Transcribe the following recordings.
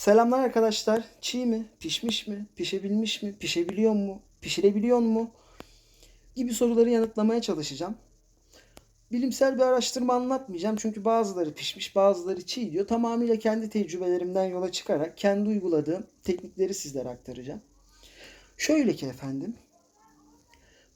Selamlar arkadaşlar. Çiğ mi? Pişmiş mi? Pişebilmiş mi? Pişebiliyor mu? Pişirebiliyor mu? Gibi soruları yanıtlamaya çalışacağım. Bilimsel bir araştırma anlatmayacağım çünkü bazıları pişmiş, bazıları çiğ diyor. Tamamıyla kendi tecrübelerimden yola çıkarak kendi uyguladığım teknikleri sizlere aktaracağım. Şöyle ki efendim,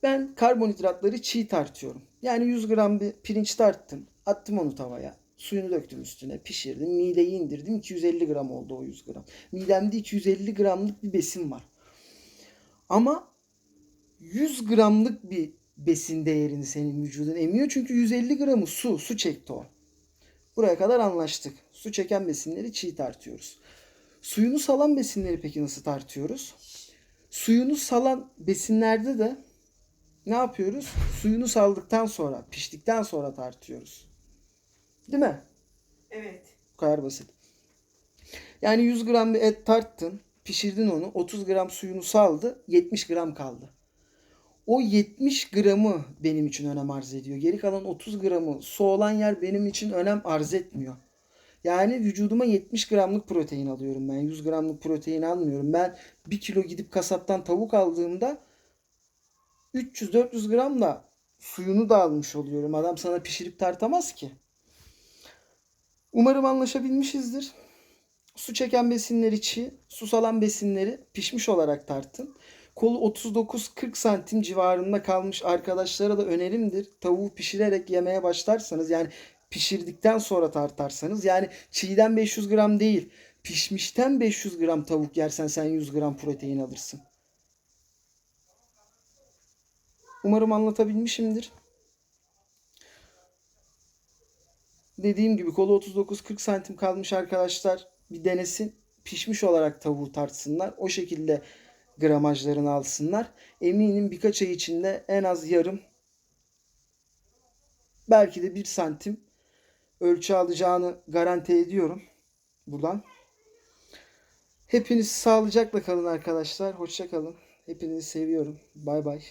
ben karbonhidratları çiğ tartıyorum. Yani 100 gram bir pirinç tarttım. Attım onu tavaya. Suyunu döktüm üstüne. Pişirdim. Mideyi indirdim. 250 gram oldu o 100 gram. Midemde 250 gramlık bir besin var. Ama 100 gramlık bir besin değerini senin vücudun emiyor. Çünkü 150 gramı su. Su çekti o. Buraya kadar anlaştık. Su çeken besinleri çiğ tartıyoruz. Suyunu salan besinleri peki nasıl tartıyoruz? Suyunu salan besinlerde de ne yapıyoruz? Suyunu saldıktan sonra, piştikten sonra tartıyoruz. Değil mi? Evet. Bu kadar basit. Yani 100 gram bir et tarttın, pişirdin onu, 30 gram suyunu saldı, 70 gram kaldı. O 70 gramı benim için önem arz ediyor. Geri kalan 30 gramı su olan yer benim için önem arz etmiyor. Yani vücuduma 70 gramlık protein alıyorum ben. 100 gramlık protein almıyorum. Ben 1 kilo gidip kasaptan tavuk aldığımda 300-400 gram da suyunu da almış oluyorum. Adam sana pişirip tartamaz ki. Umarım anlaşabilmişizdir. Su çeken besinleri çiğ, su salan besinleri pişmiş olarak tartın. Kolu 39-40 santim civarında kalmış arkadaşlara da önerimdir. Tavuğu pişirerek yemeye başlarsanız yani pişirdikten sonra tartarsanız yani çiğden 500 gram değil pişmişten 500 gram tavuk yersen sen 100 gram protein alırsın. Umarım anlatabilmişimdir. Dediğim gibi kolu 39-40 santim kalmış arkadaşlar bir denesin. Pişmiş olarak tavuğu tartsınlar. O şekilde gramajlarını alsınlar. Eminim birkaç ay içinde en az yarım belki de bir santim ölçü alacağını garanti ediyorum buradan. Hepiniz sağlıcakla kalın arkadaşlar. Hoşça kalın. Hepinizi seviyorum. Bay bay.